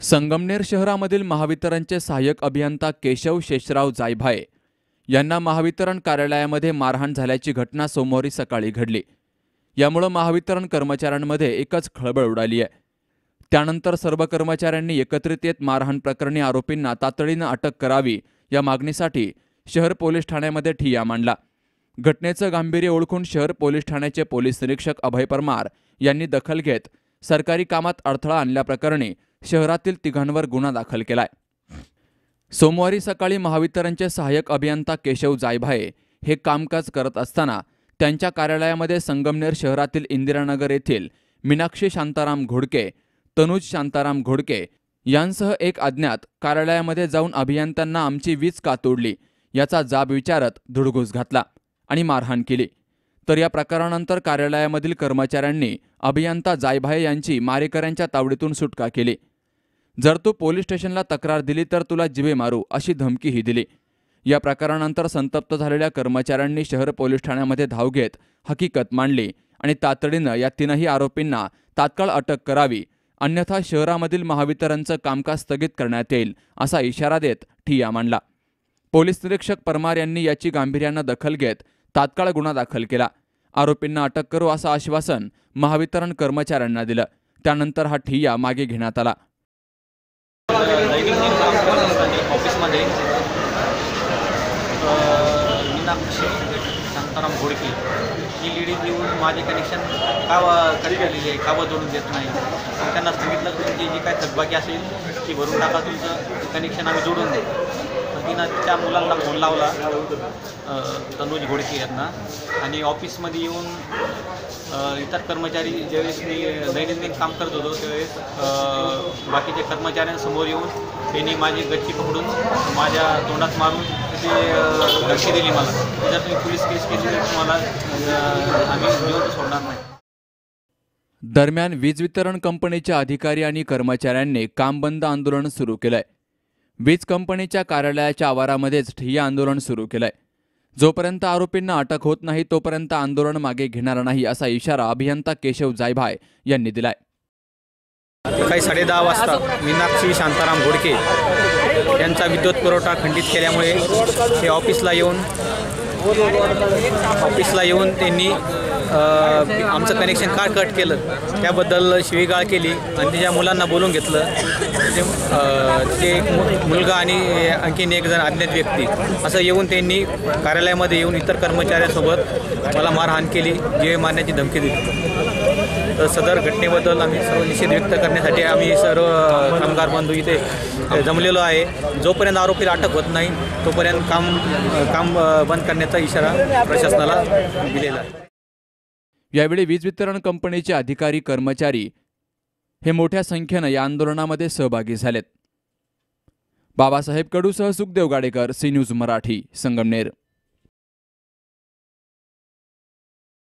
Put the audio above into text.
संगमनेर शहरामधील महावितरणचे सहाय्यक अभियंता केशव शेषराव जायभाये यांना महावितरण कार्यालयामध्ये मारहाण झाल्याची घटना सोमवारी सकाळी घडली. यामुळं महावितरण कर्मचाऱ्यांमध्ये एकच खळबळ उडाली आहे. त्यानंतर सर्व कर्मचाऱ्यांनी एकत्रित येत मारहाण प्रकरणी आरोपींना तातडीनं अटक करावी या मागणीसाठी शहर पोलीस ठाण्यामध्ये ठिय्या मांडला. घटनेचं गांभीर्य ओळखून शहर पोलीस ठाण्याचे पोलीस निरीक्षक अभय परमार यांनी दखल घेत सरकारी कामात अडथळा आणल्याप्रकरणी शहरातील तिघांवर गुन्हा दाखल केलाय. सोमवारी सकाळी महावितरणचे सहाय्यक अभियंता केशव जायभाये हे कामकाज करत असताना त्यांच्या कार्यालयामध्ये संगमनेर शहरातील इंदिरानगर येथील मीनाक्षी शांताराम घोडके तनुज शांताराम घोडके यांसह एक अज्ञात कार्यालयामध्ये जाऊन अभियंत्यांना आमची वीज का तोडली याचा जाब विचारत धुडगूस घातला आणि मारहाण केली. तर या प्रकारानंतर कार्यालयामधील कर्मचाऱ्यांनी अभियंता जायभाये यांची मारेकऱ्यांच्या तावडीतून सुटका केली. जर तू पोलीस स्टेशनला तक्रार दिली तर तुला जिवे मारू अशी धमकीही दिली. या प्रकारानंतर संतप्त झालेल्या कर्मचाऱ्यांनी शहर पोलीस ठाण्यामध्ये धाव घेत हकीकत मांडली आणि तातडीनं या तीनही आरोपींना तात्काळ अटक करावी अन्यथा शहरामधील महावितरणचं कामकाज स्थगित करण्यात येईल असा इशारा देत ठिया मांडला. पोलीस निरीक्षक परमार यांनी याची गांभीर्यानं दखल घेत तात्काळ गुन्हा दाखल केला. आरोपींना अटक करू असं आश्वासन महावितरण कर्मचाऱ्यांना दिलं. त्यानंतर हा ठिय्या मागे घेण्यात आला. दैनंदिन ऑफिसमध्ये मीनाक्षी शांताराम घोडके ही लेडीज येऊन माझे कनेक्शन का कधी कट आहे का व जोडून देत नाही त्यांना सांगितलं की तुमची जी काय थकबाकी असेल ती भरून टाका तुमचं कनेक्शन आम्ही जोडून देऊ तिनं त्या मुलांना फोन लावला तनुज घोडके यांना आणि ऑफिसमध्ये येऊन इतर कर्मचारी ज्यावेळेस मी दैनंदिन काम करत होतो त्यावेळेस बाकीच्या कर्मचाऱ्यांसमोर येऊन त्यांनी माझी गच्ची पकडून माझ्या तोंडात मारून ते अ, दिली मला. जर तुम्ही पोलीस केस केली तर तुम्हाला आम्ही जीवन सोडणार नाही. दरम्यान वीज वितरण कंपनीच्या अधिकारी आणि कर्मचाऱ्यांनी काम बंद आंदोलन सुरू केलंय. वीज कंपनीच्या कार्यालयाच्या आवारामध्येच हे आंदोलन सुरू केलंय. जोपर्यंत आरोपींना अटक होत नाही तोपर्यंत आंदोलन मागे घेणार नाही असा इशारा अभियंता केशव जायभाय यांनी दिलाय. काही साडेदहा वाजता मीनाक्षी शांताराम घोडके यांचा विद्युत पुरवठा खंडित केल्यामुळे ते ऑफिसला येऊन ऑफिसला येऊन त्यांनी आमचं कनेक्शन का कट केलं. त्याबद्दल शिवीगाळ केली आणि तिच्या मुलांना बोलून घेतलं. ते ते एक मु- मुलगा आणि आणखीन एक जण अज्ञात व्यक्ती असं येऊन त्यांनी कार्यालयामध्ये येऊन इतर कर्मचाऱ्यांसोबत मला मारहाण केली जीवे मारण्याची धमकी दिली. तर सदर घटनेबद्दल आम्ही सर्व निषेध व्यक्त करण्यासाठी आम्ही सर्व कामगार बंधू इथे जमलेलो आहे. जोपर्यंत आरोपीला अटक होत नाही तोपर्यंत काम काम बंद करण्याचा इशारा प्रशासनाला दिलेला आहे. यावेळी वीज वितरण कंपनीचे अधिकारी कर्मचारी हे मोठ्या संख्येनं या आंदोलनामध्ये सहभागी झालेत. बाबासाहेब कडूसह सुखदेव गाडेकर सी न्यूज मराठी संगमनेर.